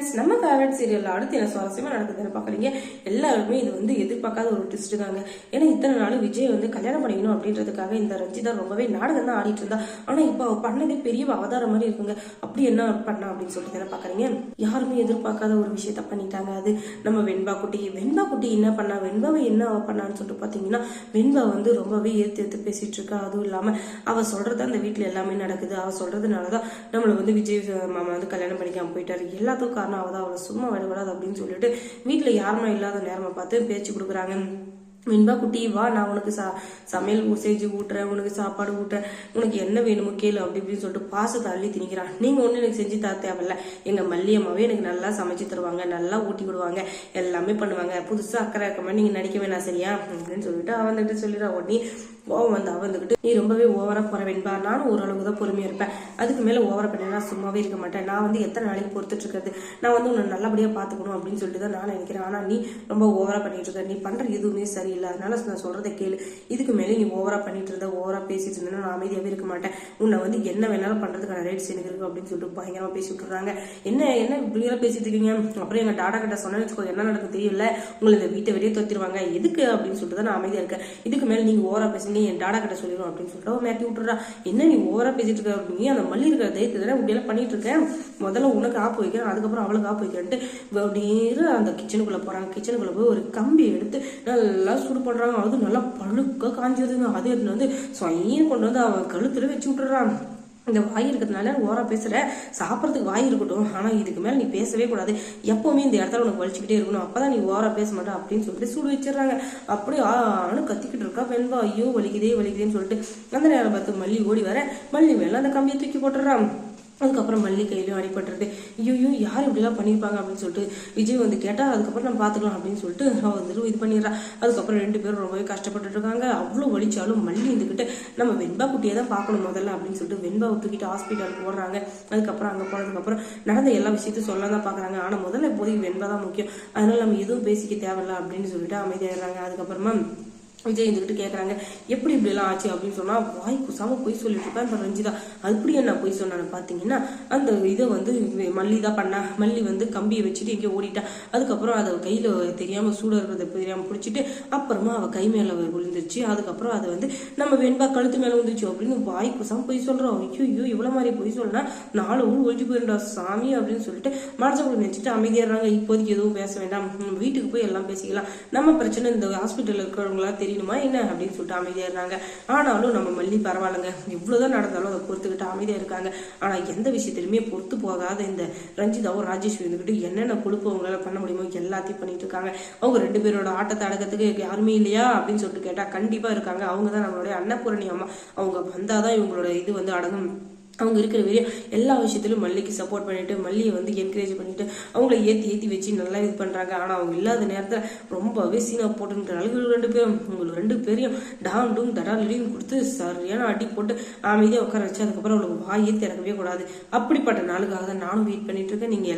Friends நம்ம favourite சீரியலில் அடுத்து என்ன சுவாரஸ்யமாக நடக்குதுன்னு பார்க்குறீங்க. எல்லாருமே இது வந்து எதிர்பார்க்காத ஒரு ட்விஸ்ட் தாங்க. ஏன்னா இத்தனை நாள் விஜய் வந்து கல்யாணம் பண்ணிக்கணும் அப்படின்றதுக்காக இந்த ரஞ்சிதா ரொம்பவே நாடகம் தான் ஆடிட்டு இருந்தா. ஆனால் இப்போ அவள் பண்ணதே பெரிய அவதாரம் மாதிரி இருக்குங்க. அப்படி என்ன பண்ணா அப்படின்னு சொல்லிட்டு தானே பார்க்குறீங்க. யாருமே எதிர்பார்க்காத ஒரு விஷயத்த பண்ணிட்டாங்க அது. நம்ம வெண்பா குட்டி வெண்பா குட்டி என்ன பண்ணா வெண்பாவை என்ன அவள் பண்ணான்னு சொல்லிட்டு பார்த்தீங்கன்னா வெண்பா வந்து ரொம்பவே ஏற்று ஏற்று பேசிட்டு இருக்கா. அதுவும் இல்லாமல் அவள் சொல்றது அந்த வீட்டில் எல்லாமே நடக்குது. அவ சொல்றதுனாலதான் நம்மளை வந்து விஜய் மாமா வந்து கல்யாணம் பண்ணிக்காமல் போயிட்டாரு. எல்லாத்துக்கும் காரணம் அவதான் அவளை சும்மா விடக்கூடாது அப்படின்னு சொல்லிட்டு வீட்டில் யாருமே இல்லாத நேரமா பார்த்து பேச்சு கொடுக்குறாங்க. வெண்பா குட்டி வா நான் உனக்கு சா சமையல் செஞ்சு ஊட்டுறேன் உனக்கு சாப்பாடு ஊட்டுறேன். உனக்கு என்ன வேணுமோ கேளு அப்படி இப்படின்னு சொல்லிட்டு பாசத்தை அள்ளி திணிக்கிறான். நீங்க ஒன்றும் எனக்கு செஞ்சு தர தேவையில்ல. எங்க மல்லியம்மாவே எனக்கு நல்லா சமைச்சு தருவாங்க நல்லா ஊட்டி விடுவாங்க எல்லாமே பண்ணுவாங்க. புதுசாக அக்கறை இருக்க நீங்கள் நீங்க நடிக்க வேணாம் சரியா? அப்படின்னு சொல்லிட்டு அவன் வந்துட்டு சொல்லிடுறா உடனே கோவம் வந்து அவந்துக்கிட்டு நீ ரொம்பவே ஓவரா போற நானும் ஓரளவுக்கு தான் பொறுமையா இருப்பேன். அதுக்கு மேல ஓவரா பண்ணா சும்மாவே இருக்க மாட்டேன். நான் வந்து எத்தனை நாளைக்கு பொறுத்துட்டு இருக்கிறது? நான் வந்து உன்னை நல்லபடியா பாத்துக்கணும் அப்படின்னு சொல்லிட்டு தான் நான் நினைக்கிறேன். ஆனா நீ ரொம்ப ஓவரா பண்ணிட்டு இருக்க. நீ பண்ற எதுவுமே சரியில்லை. அதனால நான் சொல்றதை கேளு. இதுக்கு மேலே நீ ஓவரா பண்ணிட்டு இருந்த ஓவரா பேசிட்டு இருந்தேன்னா நான் அமைதியாவே இருக்க மாட்டேன். உன்னை வந்து என்ன வேணாலும் பண்றதுக்கான ரைட்ஸ் எனக்கு இருக்கு அப்படின்னு சொல்லிட்டு பயங்கரமா பேசி விட்டுறாங்க. என்ன என்ன இப்படி எல்லாம் பேசிட்டு இருக்கீங்க? அப்புறம் எங்க டாடா கிட்ட சொன்னேன்னு வச்சுக்கோ என்ன நடக்கும் தெரியல. உங்களை இந்த வீட்டை வெளியே தொத்திருவாங்க எதுக்கு? அப்படின்னு சொல்லிட்டு தான் நான் அமைதியா இருக்கேன். இதுக்கு மேல நீங்க ஓவரா பேசுங்க என் டாடா கிட்ட சொல்லிடும் அப்படின்னு சொல்லிட்டு அவன் மாட்டி விட்டுறா என்ன நீ ஓவரா பேசிட்டு இருக்க? அப்படின்னு அந்த மல்லி இருக்கிற தைரியத்தை தானே இப்படி பண்ணிட்டு இருக்கேன் முதல்ல உனக்கு ஆப்பு வைக்கிறேன் அதுக்கப்புறம் அவளுக்கு ஆப்பு வைக்கிறேன்ட்டு நேரு அந்த கிச்சனுக்குள்ள போறாங்க. கிச்சனுக்குள்ள போய் ஒரு கம்பி எடுத்து நல்லா சூடு பண்றாங்க. அது நல்லா பழுக்க காஞ்சதுங்க அது எடுத்துட்டு வந்து சொயம் கொண்டு வந்து அவன் கழுத்துல வச்சு விட்டுறான் இந்த வாய் இருக்கிறதுனால ஓரா பேசுற சாப்பிட்றதுக்கு வாய் இருக்கட்டும் ஆனா இதுக்கு மேல நீ பேசவே கூடாது. எப்பவுமே இந்த இடத்துல உனக்கு வலிச்சுக்கிட்டே இருக்கணும். அப்பதான் நீ ஓரா பேச மாட்டா அப்படின்னு சொல்லிட்டு சூடு வச்சிடுறாங்க. அப்படியே ஆனு கத்திக்கிட்டு இருக்கா. வெண்பா ஐயோ வலிக்குதே வலிக்குதேன்னு சொல்லிட்டு அந்த நேரம் பார்த்து மல்லி ஓடி வர மல்லி மேல அந்த கம்பியை தூக்கி போட்டுறான் அதுக்கப்புறம் மல்லி கையிலையும் அடிபட்டுருது ஐயோ யார் இப்படிலாம் பண்ணியிருப்பாங்க அப்படின்னு சொல்லிட்டு விஜய் வந்து கேட்டால் அதுக்கப்புறம் நம்ம பார்த்துக்கலாம் அப்படின்னு சொல்லிட்டு அவன் வந்துட்டு இது பண்ணிடுறான் அதுக்கப்புறம் ரெண்டு பேரும் ரொம்பவே கஷ்டப்பட்டுட்டு இருக்காங்க. அவ்வளோ வலிச்சாலும் மல்லி இருந்துக்கிட்டு நம்ம வெண்பா குட்டியை தான் பார்க்கணும் முதல்ல அப்படின்னு சொல்லிட்டு வெண்பாவை தூக்கிட்டு ஹாஸ்பிட்டலுக்கு ஓடுறாங்க அதுக்கப்புறம் அங்கே போனதுக்கப்புறம் நடந்த எல்லா விஷயத்தையும் சொல்ல தான் பார்க்குறாங்க. ஆனால் முதல்ல இப்போதைக்கு வெண்பா தான் முக்கியம். அதனால நம்ம எதுவும் பேசிக்க தேவையில்ல அப்படின்னு சொல்லிட்டு அமைதியாகிறாங்க அதுக்கப்புறமா விஜய் இருந்துகிட்டு கேட்குறாங்க எப்படி இப்படிலாம் ஆச்சு? அப்படின்னு சொன்னால் வாய் குசாம போய் சொல்லிட்டு இருப்பேன் இப்போ ரஞ்சிதா. அப்படி என்ன போய் சொன்னான்னு பார்த்தீங்கன்னா அந்த இதை வந்து மல்லி தான் பண்ணா. மல்லி வந்து கம்பியை வச்சுட்டு எங்கேயோ ஓடிட்டா. அதுக்கப்புறம் அதை கையில் தெரியாமல் சூட இருக்கிறத தெரியாமல் பிடிச்சிட்டு அப்புறமா அவள் கை மேலே விழுந்துருச்சு. அதுக்கப்புறம் அதை வந்து நம்ம வெண்பா கழுத்து மேலே விழுந்துச்சு அப்படின்னு வாய் குசாம போய் சொல்கிறோம் ஐயோ ஐயோ இவ்வளோ மாதிரி போய் சொல்லனா நாலு ஊர் ஒழிஞ்சு போயிருந்தா சாமி அப்படின்னு சொல்லிட்டு மனசுக்குள்ள நினச்சிட்டு அமைதியாடுறாங்க இப்போதைக்கு எதுவும் பேச வேண்டாம். நம்ம வீட்டுக்கு போய் எல்லாம் பேசிக்கலாம். நம்ம பிரச்சனை இந்த ஹாஸ்பிட்டலில் இருக்கிறவங்களா தெரியணுமா என்ன அப்படின்னு சொல்லிட்டு அமைதியா இருந்தாங்க. ஆனாலும் நம்ம மல்லி பரவாயில்லைங்க. இவ்வளவுதான் நடந்தாலும் அதை பொறுத்துக்கிட்டு அமைதியா இருக்காங்க. ஆனா எந்த விஷயத்திலுமே பொறுத்து போகாத இந்த ரஞ்சிதாவும் ராஜேஸ்வரி இருந்துக்கிட்டு என்னென்ன கொழுப்பு அவங்களால பண்ண முடியுமோ எல்லாத்தையும் பண்ணிட்டு இருக்காங்க. அவங்க ரெண்டு பேரோட ஆட்டத்தை அடக்கத்துக்கு யாருமே இல்லையா அப்படின்னு சொல்லிட்டு கேட்டா கண்டிப்பா இருக்காங்க. அவங்க தான் நம்மளுடைய அன்னபூரணி அம்மா. அவங்க வந்தாதான் இவங்களோட இது வந்து அடங்கும். அவங்க இருக்கிற வரையும் எல்லா விஷயத்திலும் மல்லிக்கு சப்போர்ட் பண்ணிட்டு மல்லியை வந்து என்கரேஜ் பண்ணிட்டு அவங்கள ஏற்றி ஏற்றி வச்சு நல்லா இது பண்ணுறாங்க ஆனால் அவங்க இல்லாத நேரத்தில் ரொம்பவே சீனா போட்டுன்ற அளவுக்கு ரெண்டு பேரும். உங்களுக்கு ரெண்டு பேரையும் டாம் டூம் தடாலையும் கொடுத்து சரியான அடி போட்டு அமைதியாக உட்கார வச்சு அதுக்கப்புறம் அவளுக்கு வாயே திறக்கவே கூடாது. அப்படிப்பட்ட நாளுக்காக தான் நானும் வெயிட் பண்ணிட்டு இருக்கேன். நீங்கள்